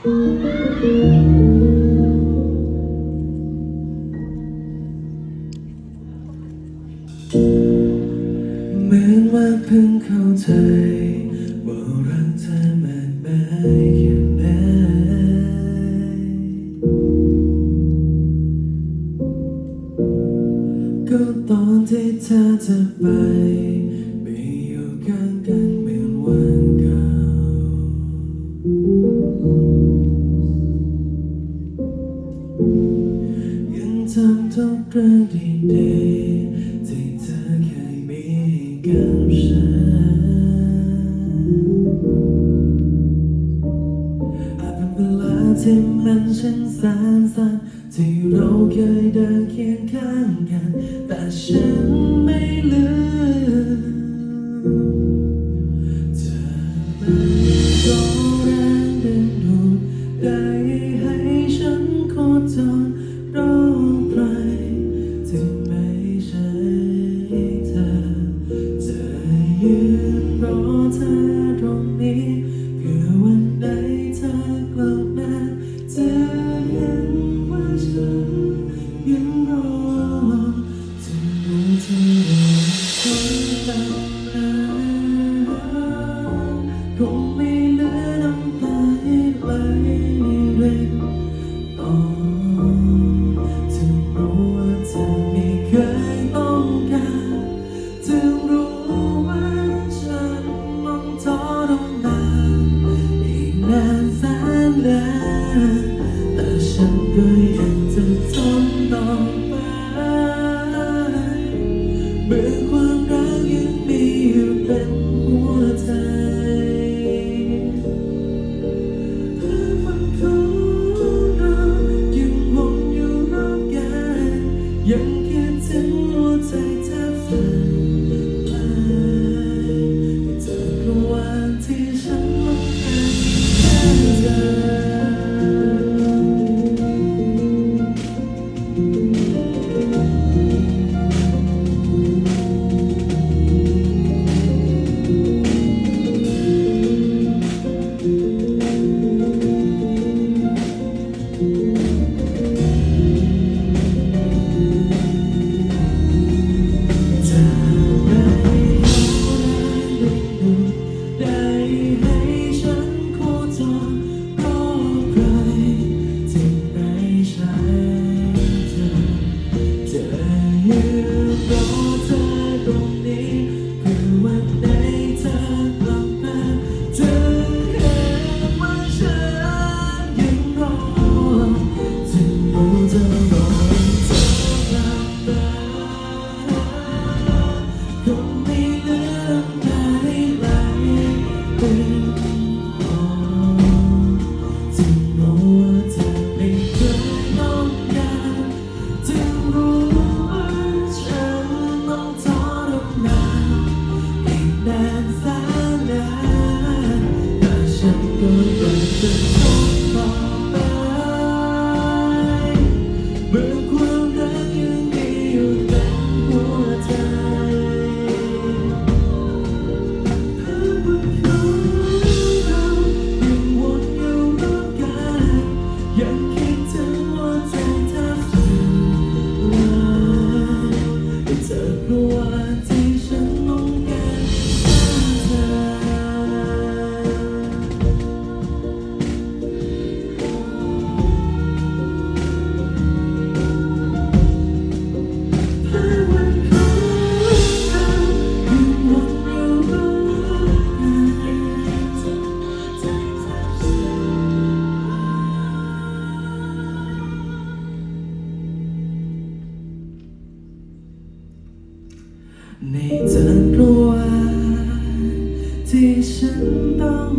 เหมือนว่าเพิ่งเข้าใจ ว่ารักเธอมากมายแค่ไหนก็ตอนที่เธอจะไป ยังจำทุกเรื่องดีๆที่เธอเคยมีกับฉัน อาจเป็นเวลาที่มันช่างสั้นๆที่เราเคยเดินเคียงข้างกัน แต่ฉันไม่ลืม คงไม่เหลือน้ำตาให้ไหลในริมอถึงรู้ว่าเธอไม่เคยต้องการถึงรู้ว่าฉันมองท้อต้องนานอีานแสนนาน ในจักรวาลที่ฉันต้อง